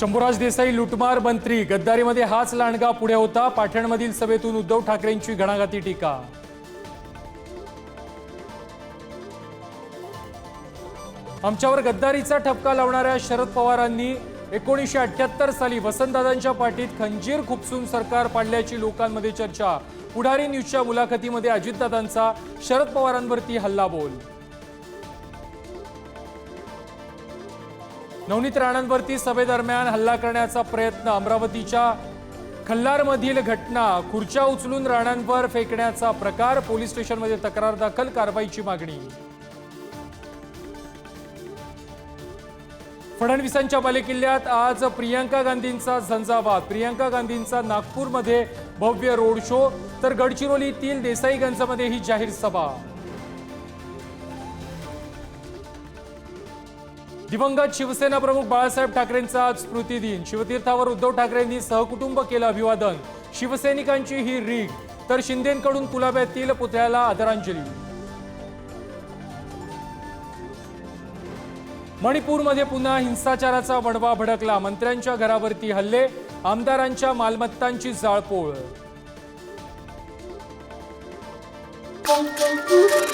शंभूराज देसाई लुटमार मंत्री. गद्दारीमध्ये हाच लांडगा पुढे होता. पाठणमधील सभेतून उद्धव ठाकरेंची घणाघाती टीका. आमच्यावर गद्दारीचा ठपका लावणाऱ्या शरद पवारांनी एकोणीसशे अठ्याहत्तर साली वसंतदादांच्या पाठीत खंजीर खुपसून सरकार पाडल्याची लोकांमध्ये चर्चा. पुढारी न्यूजच्या मुलाखतीमध्ये अजितदादांचा शरद पवारांवरती हल्लाबोल. नवनीत राणांवरती सभेदरम्यान हल्ला करण्याचा प्रयत्न. अमरावतीच्या खल्लारमधील घटना. खुर्च्या उचलून राणांवर फेकण्याचा प्रकार. पोलीस स्टेशनमध्ये तक्रार दाखल. कारवाईची मागणी. फडणवीसांच्या बालेकिल्ल्यात आज प्रियांका गांधींचा झंझावात. प्रियांका गांधींचा नागपूरमध्ये भव्य रोड शो. तर गडचिरोलीतील देसाईगंजमध्येही जाहीर सभा. दिवंगत शिवसेना प्रमुख बाळासाहेब ठाकरेंचा आज स्मृतिदिन शिवतीर्थावर उद्धव ठाकरेंनी सहकुटुंब केलं अभिवादन. शिवसैनिकांची ही रीग तर शिंदेकडून कुलाब्यातील पुतळ्याला आदरांजली. मणिपूरमध्ये पुन्हा हिंसाचाराचा वणवा भडकला. मंत्र्यांच्या घरावरती हल्ले आमदारांच्या मालमत्तांची जाळपोळ. Thank you.